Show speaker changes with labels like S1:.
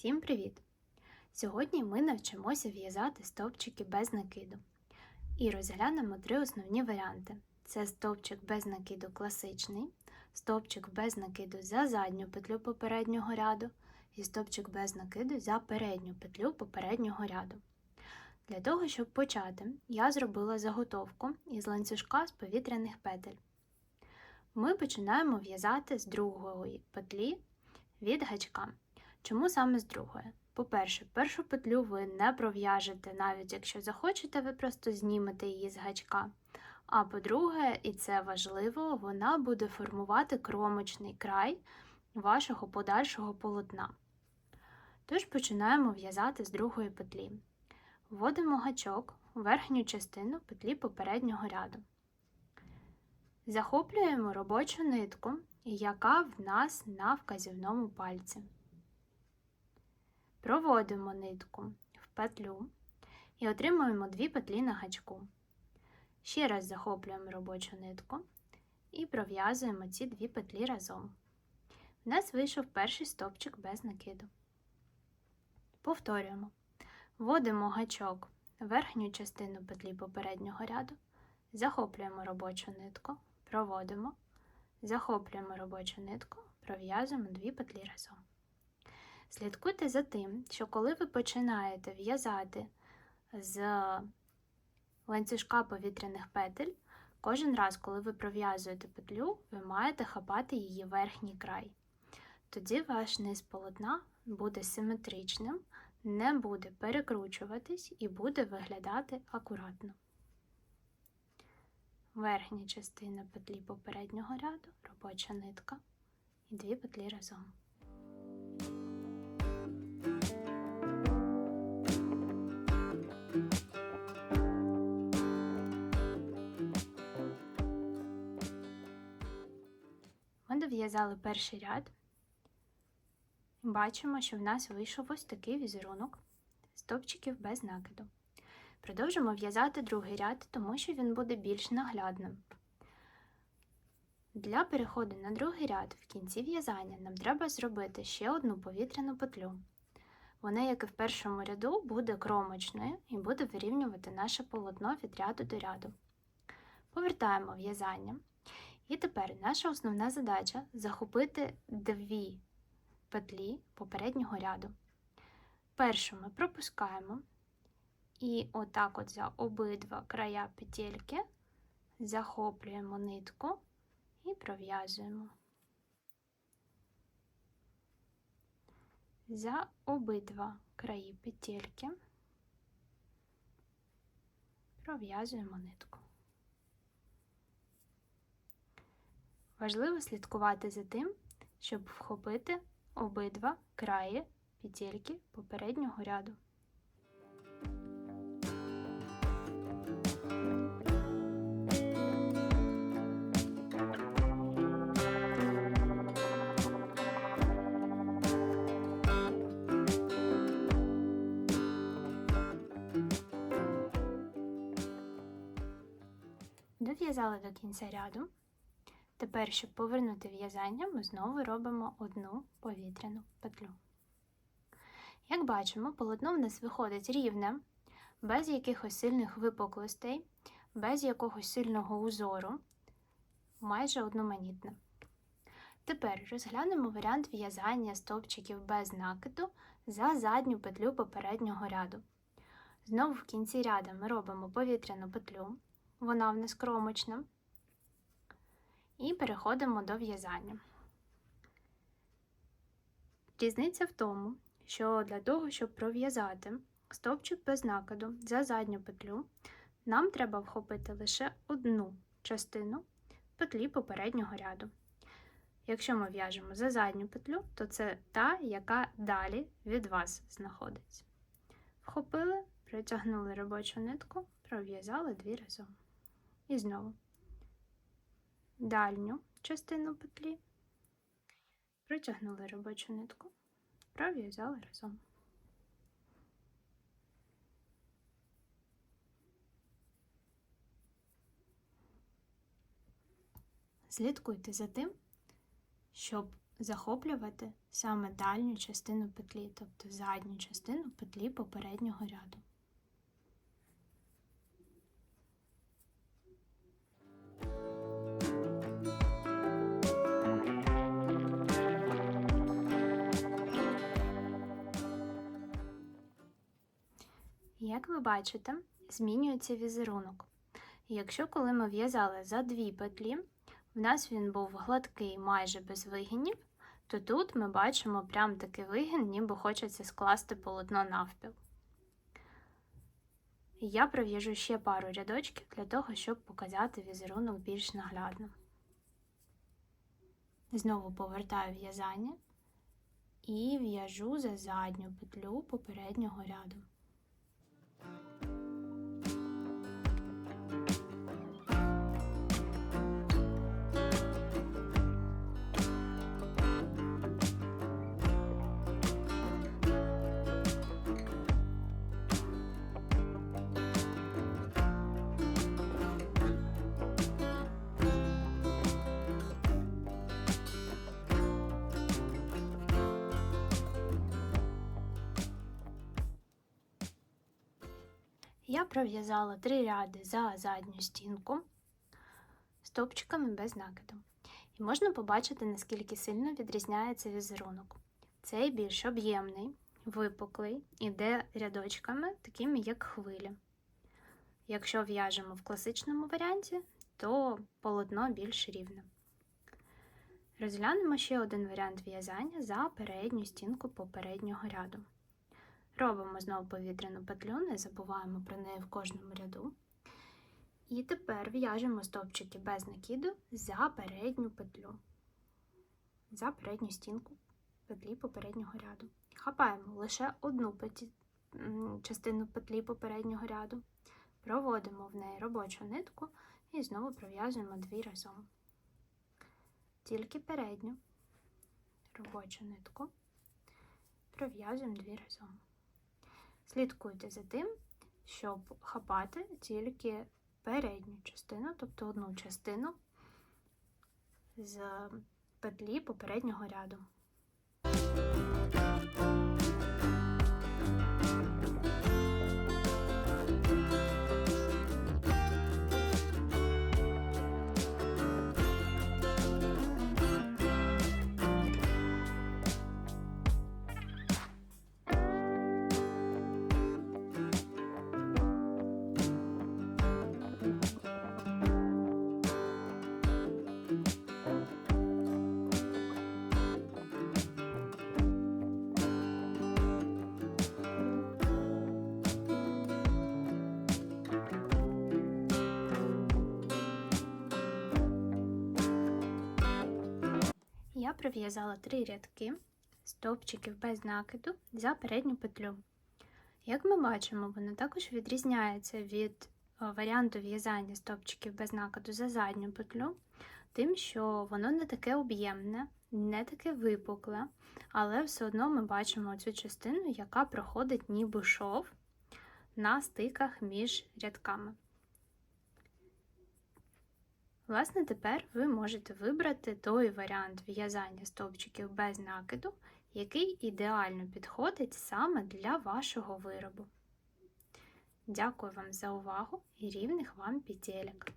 S1: Всім привіт! Сьогодні ми навчимося в'язати стовпчики без накиду і розглянемо три основні варіанти: це стовпчик без накиду класичний, стовпчик без накиду за задню петлю попереднього ряду і стовпчик без накиду за передню петлю попереднього ряду. Для того, щоб почати, я зробила заготовку із ланцюжка з повітряних петель. Ми починаємо в'язати з другої петлі від гачка. Чому саме з другої? По-перше, першу петлю ви не пров'яжете, навіть якщо захочете, ви просто знімете її з гачка. А по-друге, і це важливо, вона буде формувати кромочний край вашого подальшого полотна. Тож починаємо в'язати з другої петлі. Вводимо гачок у верхню частину петлі попереднього ряду. Захоплюємо робочу нитку, яка в нас на вказівному пальці. Проводимо нитку в петлю і отримуємо дві петлі на гачку. Ще раз захоплюємо робочу нитку і пров'язуємо ці дві петлі разом. У нас вийшов перший стовпчик без накиду. Повторюємо. Вводимо гачок в верхню частину петлі попереднього ряду, захоплюємо робочу нитку, проводимо, захоплюємо робочу нитку, пров'язуємо дві петлі разом. Слідкуйте за тим, що коли ви починаєте в'язати з ланцюжка повітряних петель, кожен раз, коли ви пров'язуєте петлю, ви маєте хапати її верхній край. Тоді ваш низ полотна буде симетричним, не буде перекручуватись і буде виглядати акуратно. Верхня частина петлі попереднього ряду, робоча нитка і дві петлі разом. Дов'язали перший ряд. Бачимо, що в нас вийшов ось такий візерунок стовпчиків без накиду. Продовжимо в'язати другий ряд, тому що він буде більш наглядним. Для переходу на другий ряд в кінці в'язання нам треба зробити ще одну повітряну петлю. Вона, як і в першому ряду, буде кромочною і буде вирівнювати наше полотно від ряду до ряду. Повертаємо в'язання. І тепер наша основна задача захопити дві петлі попереднього ряду. Першу ми пропускаємо і отак от за обидва края петельки захоплюємо нитку і пров'язуємо. За обидва краї петельки пров'язуємо нитку. Важливо слідкувати за тим, щоб вхопити обидва краї петельки попереднього ряду. Дов'язали до кінця ряду. Тепер, щоб повернути в'язання, ми знову робимо одну повітряну петлю. Як бачимо, полотно в нас виходить рівне, без якихось сильних випуклостей, без якогось сильного узору, майже одноманітне. Тепер розглянемо варіант в'язання стовпчиків без накиду за задню петлю попереднього ряду. Знову в кінці ряду ми робимо повітряну петлю, вона в нас кромочна. І переходимо до в'язання. Різниця в тому, що для того, щоб пров'язати стовпчик без накиду за задню петлю, нам треба вхопити лише одну частину петлі попереднього ряду. Якщо ми в'яжемо за задню петлю, то це та, яка далі від вас знаходиться. Вхопили, притягнули робочу нитку, пров'язали дві разом. І знову дальню частину петлі, протягнули робочу нитку, пров'язали разом. Слідкуйте за тим, щоб захоплювати саме дальню частину петлі, тобто задню частину петлі попереднього ряду. Як ви бачите, змінюється візерунок. Якщо коли ми в'язали за дві петлі, в нас він був гладкий майже без вигинів, то тут ми бачимо прям такий вигін, ніби хочеться скласти полотно навпіл. Я пров'яжу ще пару рядочків для того, щоб показати візерунок більш наглядно. Знову повертаю в'язання і в'яжу за задню петлю попереднього ряду. Я пров'язала три ряди за задню стінку стовпчиками без накиду. І можна побачити, наскільки сильно відрізняється візерунок. Цей більш об'ємний, випуклий, іде рядочками, такими як хвилі. Якщо в'яжемо в класичному варіанті, то полотно більш рівне. Розглянемо ще один варіант в'язання за передню стінку попереднього ряду. Робимо знову повітряну петлю, не забуваємо про неї в кожному ряду. І тепер в'яжемо стовпчики без накиду за передню петлю, за передню стінку петлі попереднього ряду. Хапаємо лише одну петлі, частину петлі попереднього ряду, проводимо в неї робочу нитку і знову пров'язуємо дві разом. Тільки передню робочу нитку пров'язуємо дві разом. Слідкуйте за тим, щоб хапати тільки передню частину, тобто одну частину з петлі попереднього ряду. Я пров'язала три рядки стовпчиків без накиду за передню петлю. Як ми бачимо, воно також відрізняється від варіанту в'язання стовпчиків без накиду за задню петлю, тим, що воно не таке об'ємне, не таке випукле, але все одно ми бачимо цю частину, яка проходить ніби шов на стиках між рядками. Власне, тепер ви можете вибрати той варіант в'язання стовпчиків без накиду, який ідеально підходить саме для вашого виробу. Дякую вам за увагу і рівних вам петелек!